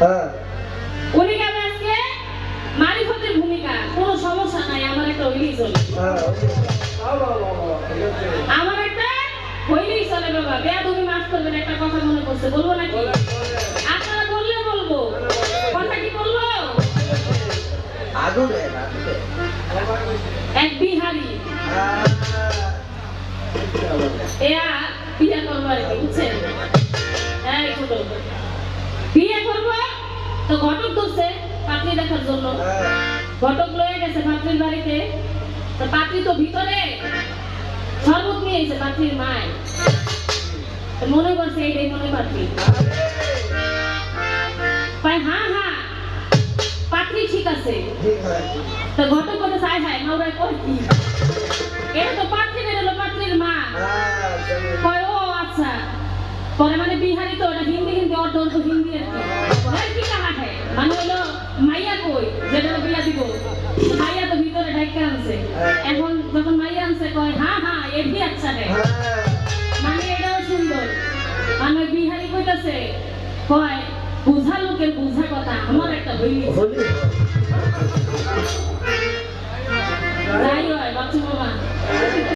হ্যাঁ। উনি কেমন আজকে? মারিফতের ভূমিকা। কোনো সমস্যা নাই আমার একটা হইলেই চলে। হ্যাঁ আমার একটা হইলেই চলে বাবা। বেয়া তুমি মাফ করবেন একটা কথা মনে করছে বলব নাকি? আপনারা বললে বলব। কথা কি বলব? এক বিহারি। হ্যাঁ। এরা বিয়ে করব আর কি বুঝছেন? বিয়ে করব তো ঘটক ধরছে পাত্রী দেখার জন্য। ঘটক লয়ে গেছে পাত্রীর বাড়িতে। তো পাত্রী তো ভিতরে। শরবত নিয়ে এসে পাত্রীর মায়। মনে করছে এইটাই মনে পাত্রী। কয় হ্যাঁ হ্যাঁ। পাত্রী ঠিক আছে। তো ঘটক কথা চাই হায় মাউরাই কয় কি? এটা তো পাত্রী বেরোলো পাত্রীর মা। হ্যাঁ কয় ও আচ্ছা। পরে মানে বিহারি তো এখন যখন মাইয়া আনছে কয় হ্যাঁ হ্যাঁ এটি আচ্ছা রে মানে এটাও সুন্দর। মানে বিহারি কইতাছে কয় বুঝা লোকের বুঝা কথা আমার একটা হইলি?